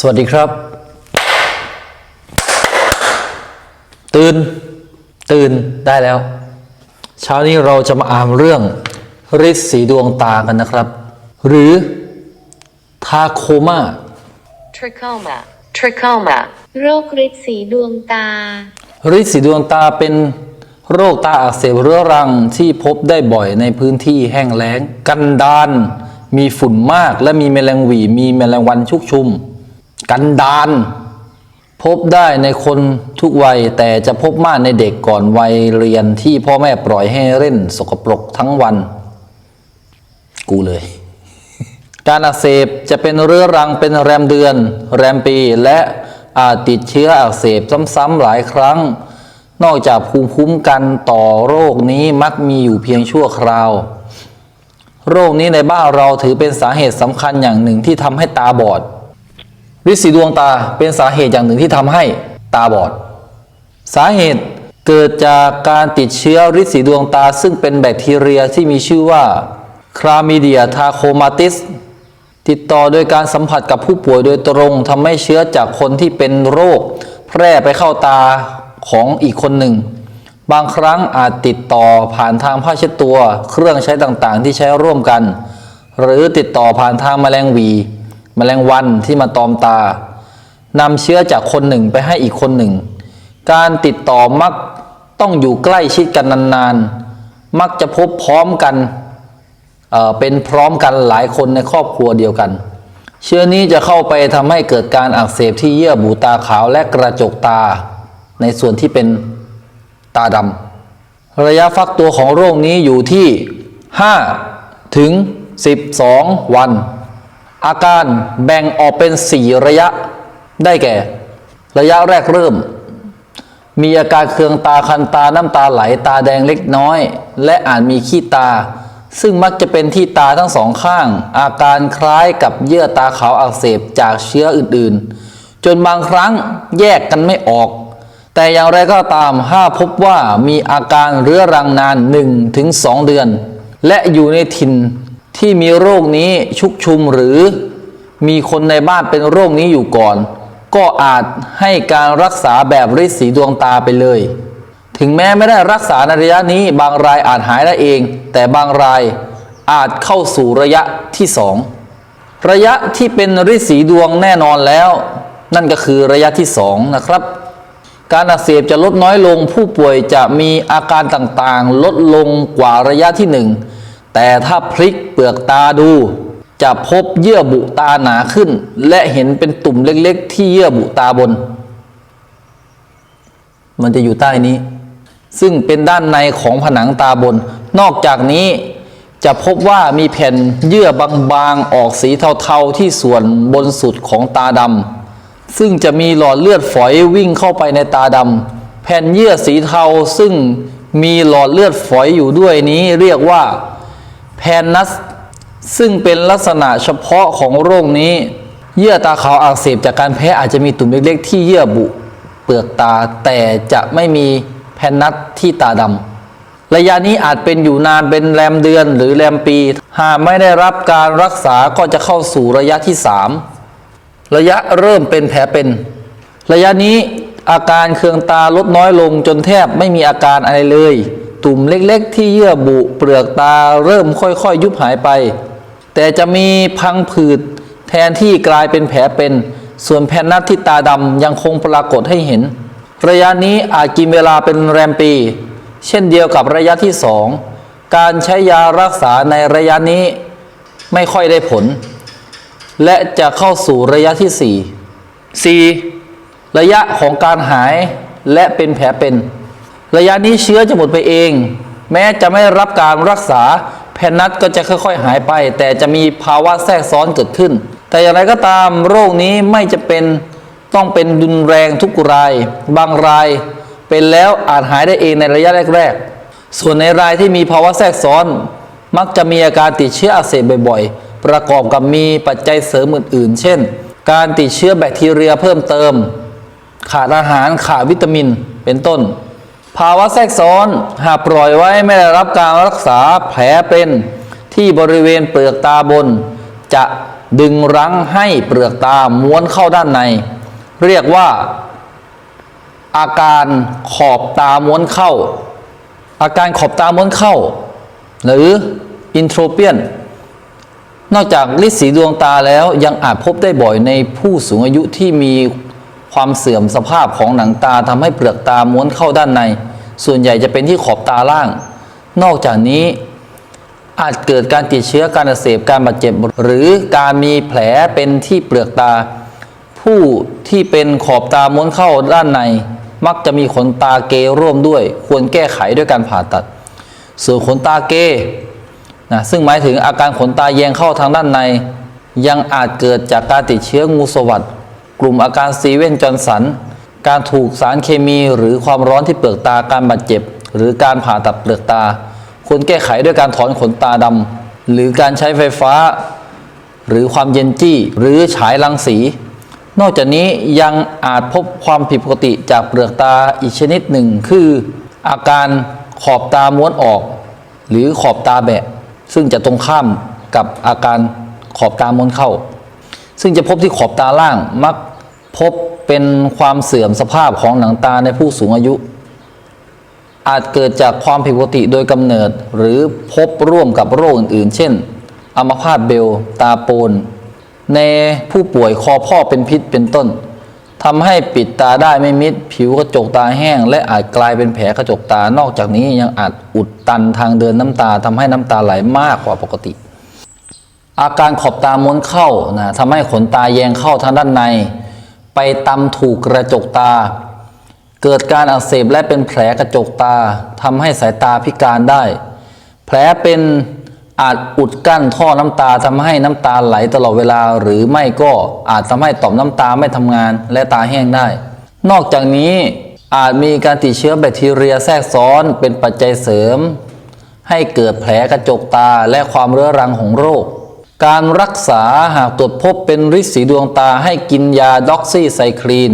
สวัสดีครับ ตื่น ตื่นได้แล้ว เช้านี้เราจะมาอ่านเรื่องฤทธิ์สีดวงตากันนะครับ หรือทาโคมา trachoma, trachoma, โรคฤทธิ์สีดวงตาฤทธิ์สีดวงตาเป็นโรคตาอักเสบเรื้อรังที่พบได้บ่อยในพื้นที่แห้งแล้ง กันดานมีฝุ่นมากและมีแมลงหวีมีแมลงวันชุกชุม กันดานพบได้ในคนทุกวัยแต่จะพบมากในเด็กก่อนวัยเรียนที่พ่อแม่ปล่อยให้เล่นสกปรกทั้งวัน กูเลย การอักเสบจะเป็นเรื้อรังเป็นแรมเดือน แรมปีและอาจติดเชื้ออักเสบซ้ำๆหลายครั้ง นอกจากภูมิคุ้มกันต่อโรคนี้มักมีอยู่เพียงชั่วคราว โรคนี้ในบ้านเราถือเป็นสาเหตุสำคัญอย่างหนึ่งที่ทำให้ตาบอด ฤทธิ์สีดวงตาเป็นสาเหตุอย่างหนึ่งที่ทำให้ตาบอด สาเหตุเกิดจากการติดเชื้อฤทธิ์สีดวงตา ซึ่งเป็นแบคทีเรียที่มีชื่อว่าคลามิเดียทาโคมาติสติดต่อโดยการสัมผัสกับผู้ป่วยโดยตรงทำให้เชื้อจากคนที่เป็นโรค แพร่ไปเข้าตาของอีกคนหนึ่ง บางครั้งอาจติดต่อผ่านทางผ้าเช็ดตัว เครื่องใช้ต่างๆ ที่ใช้ร่วมกัน หรือติดต่อผ่านทางแมลงห วีแมลงวันที่มาตอมตานำเชื้อจากคนหนึ่งไปให้อีกคนหนึ่ง การติดต่อมักต้องอยู่ใกล้ชิดกันนานๆ มักจะพบพร้อมกันเเป็นพร้อมกันหลายคนในครอบครัวเดียวกัน เชื้อนี้จะเข้าไปทำให้เกิดการอักเสบที่เยื่อบุตาขาวและกระจกตา ในส่วนที่เป็นตาดำระยะฟักตัวของโรคนี้อยู่ที่ 5 ถึง 12 วัน อาการแบ่งออกเป็น4ระยะได้แก่ ระยะแรกเริ่ม มีอาการเคืองตาคันตาน้ำตาไหลตาแดงเล็กน้อย และอาจมีขี้ตา ซึ่งมักจะเป็นที่ตาทั้งสองข้าง อาการคล้ายกับเยื่อตาขาวอักเสบจากเชื้ออื่นๆ จนบางครั้งแยกกันไม่ออก แต่อย่างไรก็ตามถ้าพบว่ามีอาการเรื้อรังนาน 1-2 เดือน และอยู่ในถิ่น ที่มีโรคนี้ชุกชุมหรือมีคนในบ้านเป็นโรคนี้อยู่ก่อน ก็อาจให้การรักษาแบบฤทธิ์สีดวงตาไปเลย ถึงแม้ไม่ได้รักษาในระยะนี้ บางรายอาจหายได้เอง แต่บางรายอาจเข้าสู่ระยะที่สองระยะที่เป็นฤทธิ์สีดวงแน่นอนแล้ว นั่นก็คือระยะที่สองนะครับ การอักเสบจะลดน้อยลงผู้ป่วยจะมีอาการต่างๆ ลดลงกว่าระยะที่หนึ่ง แต่ถ้าพลิกเปลือกตาดู จะพบเยื่อบุตาหนาขึ้น และเห็นเป็นตุ่มเล็กๆ ที่เยื่อบุตาบน มันจะอยู่ใต้นี้ ซึ่งเป็นด้านในของผนังตาบน นอกจากนี้จะพบว่ามีแผ่นเยื่อบางๆ ออกสีเทาๆ ที่ส่วนบนสุดของตาดำซึ่งจะมีหลอดเลือดฝอยวิ่งเข้าไปในตาดำแผ่นเยื่อสีเทาซึ่งมีหลอดเลือดฝอยอยู่ด้วยนี้เรียกว่า แพนนัส ซึ่งเป็นลักษณะเฉพาะของโรคนี้ เยื่อตาขาวอักเสบจากการแพ้อาจจะมีตุ่มเล็กๆ ที่เยื่อบุ เปลือกตาแต่จะไม่มีแพนนัสที่ตาดำระยะนี้อาจเป็นอยู่นานเป็นแรมเดือนหรือแรมปี หากไม่ได้รับการรักษาก็จะเข้าสู่ระยะที่ 3 ระยะเริ่มเป็นแผลเป็น ระยะนี้อาการเคืองตาลดน้อยลงจนแทบไม่มีอาการอะไรเลย ตุ่มเล็กๆ ที่เยื่อบุเปลือกตาเริ่มค่อยๆ ยุบหายไป แต่จะมีพังผืดแทนที่กลายเป็นแผลเป็น ส่วนแผ่นนัดที่ตาดำยังคงปรากฏให้เห็น ระยะนี้อาจกินเวลาเป็นแรมปี เช่นเดียวกับระยะที่สองการใช้ยารักษาในระยะนี้ไม่ค่อยได้ผล และจะเข้าสู่ระยะที่ 4 4. ระยะของการหายและเป็นแผลเป็น ระยะนี้เชื้อจะหมดไปเอง แม้จะไม่รับการรักษาแพนนัทก็จะค่อยๆ หายไป แต่จะมีภาวะแทรกซ้อนเกิดขึ้น แต่อย่างไรก็ตามโรคนี้ไม่จะเป็นต้องเป็นรุนแรงทุกราย บางรายเป็นแล้วอาจหายได้เองในระยะแรก ๆ ส่วนในรายที่มีภาวะแทรกซ้อน มักจะมีอาการติดเชื้ออักเสบบ่อยๆ ประกอบกับมีปัจจัยเสริมอื่นๆ เช่น การติดเชื้อแบคทีเรียเพิ่มเติม ขาดอาหารขาดวิตามินเป็นต้น ภาวะแทรกซ้อนหากปล่อยไว้ไม่ได้รับการรักษาแผลเป็นที่บริเวณเปลือกตาบน จะดึงรั้งให้เปลือกตาม้วนเข้าด้านใน เรียกว่า อาการขอบตาม้วนเข้า อาการขอบตาม้วนเข้า หรืออินโทรเปียน นอกจากลิสีดวงตาแล้วยังอาจพบได้บ่อยในผู้สูงอายุที่มีความเสื่อมสภาพของหนังตาทำให้เปลือกตาม้วนเข้าด้านใน ส่วนใหญ่จะเป็นที่ขอบตาล่าง นอกจากนี้อาจเกิดการติดเชื้อการอักเสบการบาดเจ็บ หรือการมีแผลเป็นที่เปลือกตา ผู้ที่เป็นขอบตาม้วนเข้าด้านใน มักจะมีขนตาเกร่วมด้วย ควรแก้ไขด้วยการผ่าตัด ส่วนขนตาเกนะซึ่งหมายถึงอาการขนตาแยงเข้าทางด้านใน ยังอาจเกิดจากการติดเชื้องูสวัสดกลุ่มอาการซีเว่นจอนสัน การถูกสารเคมีหรือความร้อนที่เปลือกตาการบาดเจ็บ หรือการผ่าตัดเปลือกตา ควรแก้ไขด้วยการถอนขนตาดำหรือการใช้ไฟฟ้า หรือความเย็นจี้หรือฉายรังสี นอกจากนี้ยังอาจพบความผิดปกติจากเปลือกตาอีกชนิดหนึ่ง คือ อาการขอบตาม้วนออก หรือขอบตาแบะ ซึ่งจะตรงข้ามกับอาการขอบตาม้วนเข้า ซึ่งจะพบที่ขอบตาล่างมักพบ เป็นความเสื่อมสภาพของหนังตาในผู้สูงอายุ อาจเกิดจากความผิดปกติโดยกำเนิดหรือพบร่วมกับโรคอื่นๆ เช่นอัมพาตเบล ตาโปน ในผู้ป่วยคอพ่อเป็นพิษเป็นต้นทำให้ปิดตาได้ไม่มิด ผิวกระจกตาแห้ง และอาจกลายเป็นแผลกระจกตานอกจากนี้ยังอาจอุดตันทางเดินน้ำตาทำให้น้ำตาไหลมากกว่าปกติอาการขอบตาม้วนเข้านะทำให้ขนตาแยงเข้าทางด้านใน ไปตำถูกกระจกตา เกิดการอักเสบและเป็นแผลกระจกตาทำให้สายตาพิการได้ แผลเป็นอาจอุดกั้นท่อน้ำตาทำให้น้ำตาไหลตลอดเวลา หรือไม่ก็อาจทำให้ต่อมน้ำตาไม่ทำงานและตาแห้งได้ นอกจากนี้อาจมีการติดเชื้อแบคทีเรียแทรกซ้อนเป็นปัจจัยเสริม ให้เกิดแผลกระจกตาและความเรื้อรังของโรค การรักษาหากตรวจพบเป็นริดสีดวงตาให้กินยาด็อกซี่ไซคลีน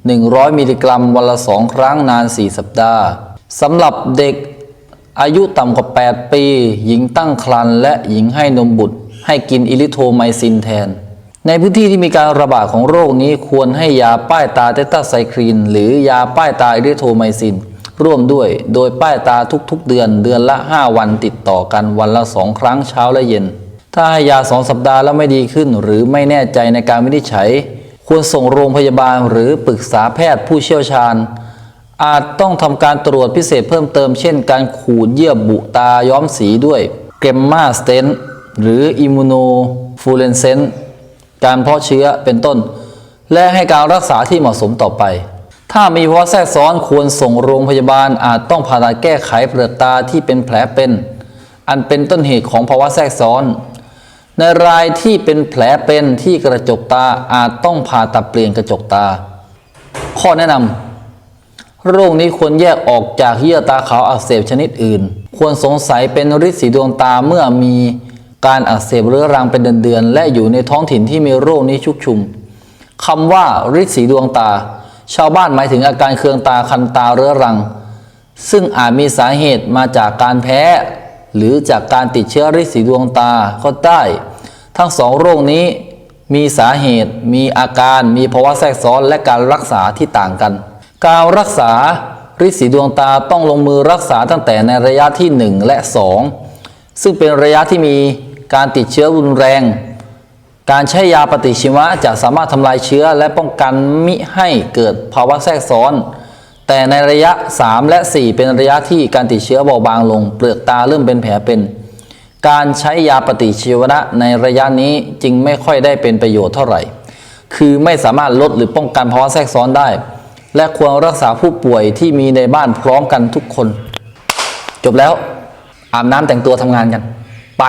100 มิลลิกรัมวันละสองครั้งนาน 4 สัปดาห์สำหรับเด็กอายุต่ำกว่า 8 ปี หญิงตั้งครรภ์และหญิงให้นมบุตร ให้กินอิลิโทไมซินแทน ในพื้นที่ที่มีการระบาดของโรคนี้ควรให้ยาป้ายตาเตต้าไซคลีน หรือยาป้ายตาอิลิโทไมซิน ร่วมด้วยโดยป้ายตาทุกๆเดือนเดือนละ 5 วันติดต่อกันวันละ 2 ครั้งเช้าและเย็น ถ้าให้ยา2สัปดาห์แล้วไม่ดีขึ้น หรือไม่แน่ใจในการวินิจฉัย ควรส่งโรงพยาบาลหรือปรึกษาแพทย์ผู้เชี่ยวชาญ อาจต้องทำการตรวจพิเศษเพิ่มเติมเช่น การขูดเยื่อบุตาย้อมสีด้วยเกมมาสเตนหรืออิมมูโนฟูเรนเซนการเพาะเชื้อเป็นต้น และให้การรักษาที่เหมาะสมต่อไป ถ้ามีภาวะแทรกซ้อนควรส่งโรงพยาบาลอาจต้องผ่าตัดแก้ไขเปลือกตาที่เป็นแผลเป็น อันเป็นต้นเหตุของภาวะแทรกซ้อน ในรายที่เป็นแผลเป็นที่กระจกตาอาจต้องผ่าตัดเปลี่ยนกระจกตา ข้อแนะนำโรคนี้ควรแยกออกจากเยื่อตาขาวอักเสบชนิดอื่น ควรสงสัยเป็นฤทธิ์สีดวงตาเมื่อมีการอักเสบเรื้อรังเป็นเดือนๆและอยู่ในท้องถิ่นที่มีโรคนี้ชุกชุมคำว่าฤทธิ์สีดวงตา ชาวบ้านหมายถึงอาการเคืองตาคันตาเรื้อรัง ซึ่งอาจมีสาเหตุมาจากการแพ้ หรือจากการติดเชื้อฤทธิ์สีดวงตาก็ได้ ทั้งสองโรคนี้มีสาเหตุ มีอาการ มีภาวะแทรกซ้อนและการรักษาที่ต่างกัน การรักษาฤทธิ์สีดวงตาต้องลงมือรักษาตั้งแต่ในระยะที่ 1 และ 2 ซึ่งเป็นระยะที่มีการติดเชื้อรุนแรง การใช้ยาปฏิชีวะจะสามารถทำลายเชื้อและป้องกันมิให้เกิดภาวะแทรกซ้อน แต่ในระยะ 3 และ 4 เป็นระยะที่การติดเชื้อเบาบางลง เปลือกตาเริ่มเป็นแผลเป็น การใช้ยาปฏิชีวนะในระยะนี้จึงไม่ค่อยได้เป็นประโยชน์เท่าไหร่ คือไม่สามารถลดหรือป้องกันภาวะแทรกซ้อนได้ และควรรักษาผู้ป่วยที่มีในบ้านพร้อมกันทุกคน จบแล้วอาบน้ำแต่งตัวทำงานกัน ไป